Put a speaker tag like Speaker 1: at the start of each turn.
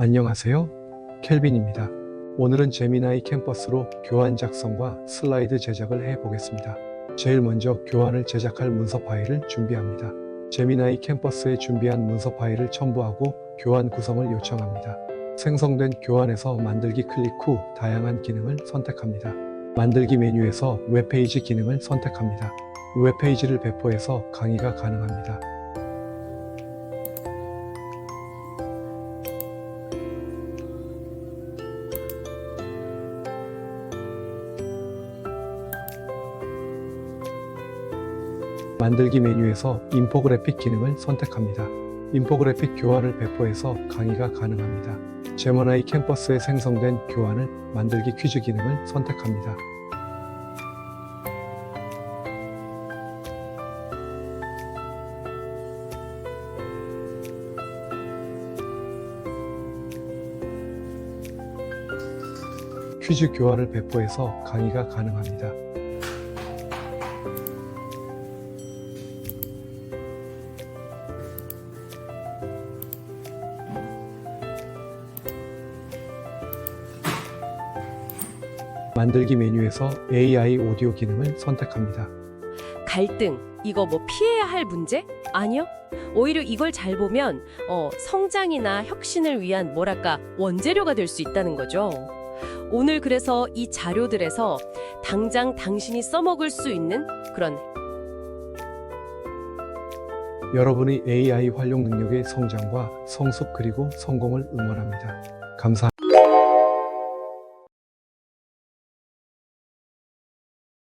Speaker 1: 안녕하세요. 켈빈입니다. 오늘은 제미나이 캠퍼스로 교환 작성과 슬라이드 제작을 해 보겠습니다. 제일 먼저 교환을 제작할 문서 파일을 준비합니다. 제미나이 캠퍼스에 준비한 문서 파일을 첨부하고 교환 구성을 요청합니다. 생성된 교환에서 만들기 클릭 후 다양한 기능을 선택합니다. 만들기 메뉴에서 웹페이지 기능을 선택합니다. 웹페이지를 배포해서 강의가 가능합니다. 만들기 메뉴에서 인포그래픽 기능을 선택합니다. 인포그래픽 교환을 배포해서 강의가 가능합니다. 제머나이 캠퍼스에 생성된 교환을 만들기 퀴즈 기능을 선택합니다. 퀴즈 교환을 배포해서 강의가 가능합니다. 만들기 메뉴에서 AI 오디오 기능을 선택합니다.
Speaker 2: 갈등, 이거 뭐 피해야 할 문제? 아니요. 오히려 이걸 잘 보면 어, 성장이나 혁신을 위한 뭐랄까 원재료가 될 수 있다는 거죠. 오늘 그래서 이 자료들에서 당장 당신이 써먹을 수 있는 그런
Speaker 1: 여러분의 AI 활용 능력의 성장과 성숙 그리고 성공을 응원합니다. 감사합니다.